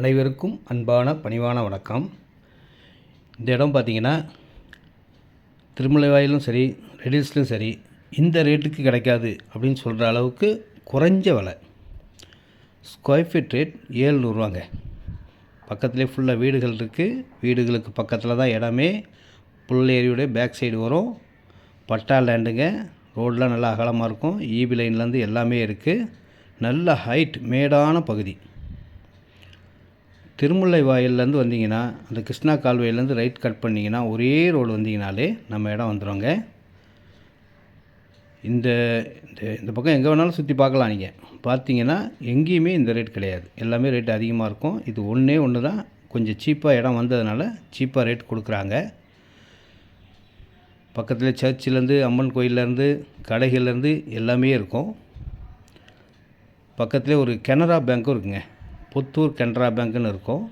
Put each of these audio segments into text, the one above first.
அனைவருக்கும் அன்பான பணிவான வணக்கம். இந்த இடம் பார்த்தீங்கன்னா திருமலைவாயிலும் சரி ரெடில்ஸ்லையும் சரி இந்த ரேட்டுக்கு கிடைக்காது அப்படின்னு சொல்கிற அளவுக்கு குறைஞ்ச விலை. ஸ்கொயர் ஃபீட் ரேட் ஏழ்நூறுவாங்க. பக்கத்துலேயே ஃபுல்லாக வீடுகள் இருக்குது வீடுகளுக்கு பக்கத்தில் தான் இடமே. புல் ஏரியோடைய பேக் சைடு வரும். பட்டா லேண்டுங்க ரோடெலாம் நல்லா அகலமாக இருக்கும். ஈபி லைன்லேருந்து எல்லாமே இருக்குது நல்ல ஹைட் மேடான பகுதி. திருமுல்லை வாயிலேருந்து வந்தீங்கன்னா அந்த கிருஷ்ணா கால்வாயிலேருந்து ரைட் கட் பண்ணிங்கன்னா ஒரே ரோடு வந்தீங்கனாலே நம்ம இடம் வந்துடுங்க இந்த இந்த பக்கம் எங்கே வேணாலும் சுற்றி பார்க்கலாம் நீங்கள் பார்த்தீங்கன்னா எங்கேயுமே இந்த ரேட் கிடையாது. எல்லாமே ரேட் அதிகமாக இருக்கும். இது ஒன்றே ஒன்று தான் கொஞ்சம் சீப்பாக இடம் வந்ததுனால சீப்பாக ரேட் கொடுக்குறாங்க. பக்கத்தில் சர்ச்சிலேருந்து அம்மன் கோயிலேருந்து கடைகள்லேருந்து எல்லாமே இருக்கும். பக்கத்துலேயே ஒரு கனரா பேங்க்கும் இருக்குங்க. புத்தூர் கனரா பேங்க்குன்னு இருக்கும்.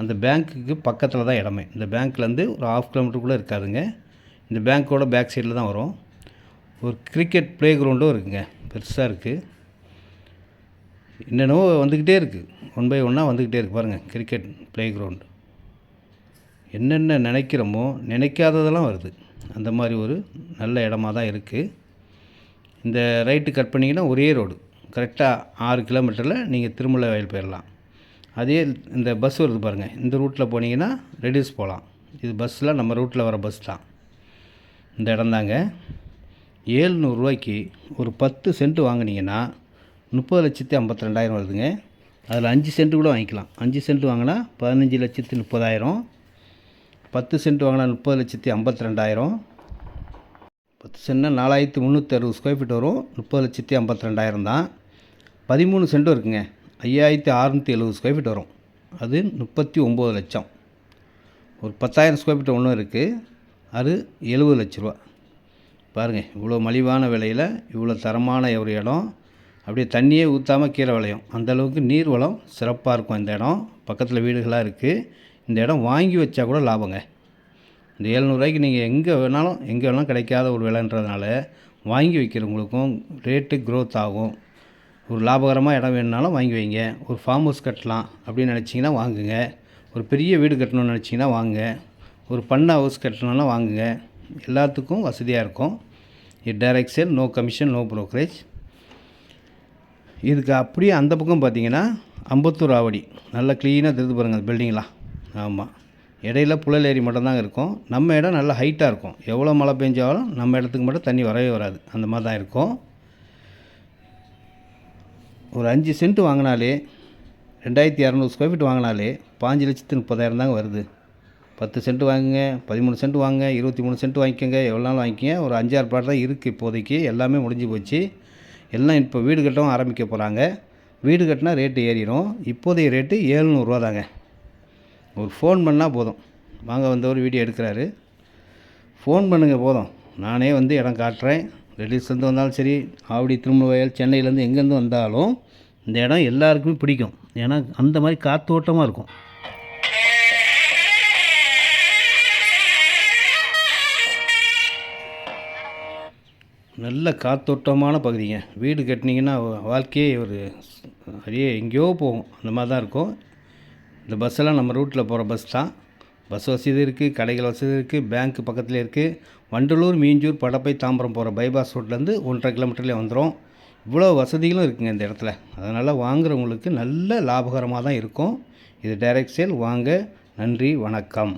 அந்த பேங்க்குக்கு பக்கத்தில் தான் இடமே. இந்த பேங்க்லேருந்து ஒரு ஆஃப் கிலோமீட்டருக்குள்ளே இருக்காதுங்க. இந்த பேங்க்கோட பேக் சைடில் தான் வரும். ஒரு கிரிக்கெட் ப்ளே கிரவுண்டும் இருக்குங்க. பெருசாக இருக்குது என்னென்னவோ வந்துக்கிட்டே இருக்குது ஒன் பை ஒன்னாக வந்துக்கிட்டே இருக்குது பாருங்கள் கிரிக்கெட் ப்ளே கிரவுண்டு என்னென்ன நினைக்கிறோமோ நினைக்காததெல்லாம் வருது. அந்த மாதிரி ஒரு நல்ல இடமா தான் இருக்குது இந்த ரைட்டு கட் பண்ணிங்கன்னா ஒரே ரோடு கரெக்டாக ஆறு கிலோமீட்டரில் நீங்கள் திருமலை வயல் போயிடலாம் அதே இந்த பஸ் வருது பாருங்கள் இந்த ரூட்டில் போனீங்கன்னா ரெடியூஸ் போகலாம். இது பஸ்ஸில் நம்ம ரூட்டில் வர பஸ் தான். இந்த இடம்தாங்க ஏழ்நூறுரூவாய்க்கு ஒரு பத்து சென்ட் வாங்கினீங்கன்னா முப்பது லட்சத்தி ஐம்பத்தி ரெண்டாயிரம் வருதுங்க. அதில் அஞ்சு சென்ட் கூட வாங்கிக்கலாம். அஞ்சு சென்ட் வாங்கினா பதினஞ்சு லட்சத்தி முப்பதாயிரம். பத்து சென்ட் வாங்கினா முப்பது லட்சத்தி ஐம்பத்தி ரெண்டாயிரம் பத்து சென்ட்னா நாலாயிரத்தி முந்நூற்றி அறுபது ஸ்கொயர் ஃபீட் வரும். முப்பது லட்சத்தி ஐம்பத்தி ரெண்டாயிரம் தான். பதிமூணு சென்ட்டும் இருக்குங்க. ஐயாயிரத்தி அறநூற்றி எழுபது ஸ்கொயர் ஃபீட் வரும். அது முப்பத்தி ஒம்பது லட்சம். ஒரு பத்தாயிரம் ஸ்கொயர் ஃபீட் ஒன்றும் இருக்குது அது எழுபது லட்ச ரூபா. பாருங்கள் இவ்வளோ மலிவான விலையில் இவ்வளோ தரமான ஒரு இடம். அப்படியே தண்ணியே ஊற்றாமல் கீரை விளையும். அந்தளவுக்கு நீர் வளம் சிறப்பாக இருக்கும் இந்த இடம். பக்கத்தில் வீடுகளாக இருக்குது இந்த இடம் வாங்கி வச்சா கூட லாபங்க. இந்த ஏழ்நூறுவாய்க்கு நீங்கள் எங்கே வேணாலும் எங்கே வேணாலும் கிடைக்காத ஒரு விலைன்றதுனால வாங்கி வைக்கிறவங்களுக்கும் ரேட்டு க்ரோத் ஆகும். ஒரு லாபகரமாக இடம் வேணுனாலும் வாங்கி வைங்க. ஒரு ஃபார்ம் ஹவுஸ் கட்டலாம் அப்படின்னு நினச்சிங்கன்னா வாங்குங்க. ஒரு பெரிய வீடு கட்டணும்னு நினச்சிங்கன்னா வாங்குங்க ஒரு பண்ணை ஹவுஸ் கட்டணும்னா வாங்குங்க. எல்லாத்துக்கும் வசதியாக இருக்கும். இது direct sale no commission no brokerage இதுக்கு அப்படியே அந்த பக்கம் பார்த்தீங்கன்னா அம்பத்தூர் ஆவடி. நல்லா க்ளீனாக தெரிந்து பாருங்கள் அந்த பில்டிங்லாம் ஆமாம் இடையில புழல் ஏரி மட்டும்தாங்க இருக்கும். நம்ம இடம் நல்லா ஹைட்டாக இருக்கும். எவ்வளோ மழை பெஞ்சாலும் நம்ம இடத்துக்கு மட்டும் தண்ணி வரவே வராது. அந்த மாதிரி தான் இருக்கும். ஒரு அஞ்சு சென்ட் வாங்கினாலே ரெண்டாயிரத்தி இரநூறு ஸ்கொயர் ஃபீட் வாங்கினாலே பாஞ்சு லட்சத்து முப்பதாயிரம் தாங்க வருது. பத்து சென்ட் வாங்குங்க பதிமூணு சென்ட் வாங்க இருபத்தி மூணு சென்ட் வாங்கிக்கோங்க எவ்வளோ நாள் வாங்கிக்கங்க ஒரு அஞ்சாறு பிளாட் தான் இருக்குது இப்போதைக்கு. எல்லாமே முடிஞ்சு போச்சு. எல்லாம் இப்போ வீடு கட்டவும் ஆரம்பிக்க போகிறாங்க வீடு கட்டினா ரேட்டு ஏறிடும். இப்போதைய ரேட்டு ஏழ்நூறுரூவா தாங்க. ஒரு ஃபோன் பண்ணால் போதும். வாங்க வந்தவர் வீடியோ எடுக்கிறாரு. ஃபோன் பண்ணுங்கள் போதும். நானே வந்து இடம் காட்டுறேன். ரிலீஸ்லேருந்து வந்தாலும் சரி ஆவடி திருமலைவயல் சென்னையிலேருந்து எங்கேருந்து வந்தாலும் இந்த இடம் எல்லாருக்குமே பிடிக்கும். ஏன்னா அந்த மாதிரி காத்தோட்டமாக இருக்கும். நல்ல காத்தோட்டமான பகுதிங்க. வீடு கட்டினீங்கன்னா வாழ்க்கையே ஒரு அப்படியே எங்கேயோ போகும். அந்த மாதிரி தான் இருக்கும். இந்த பஸ்ஸெல்லாம் நம்ம ரூட்டில் போகிற பஸ் தான். பஸ் வசதி இருக்குது கடைகள் வசதி இருக்குது பேங்க் பக்கத்தில் இருக்குது வண்டலூர் மீஞ்சூர் படப்பை தாம்பரம் போகிற பைபாஸ் ரோட்லேருந்து ஒன்றரை கிலோமீட்டர்லேயே வந்துடும் இவ்வளோ வசதிகளும் இருக்குங்க இந்த இடத்துல. அதனால் வாங்குறவங்களுக்கு நல்ல லாபகரமாக தான் இருக்கும். இது டைரக்ட் சேல் வாங்க. நன்றி வணக்கம்.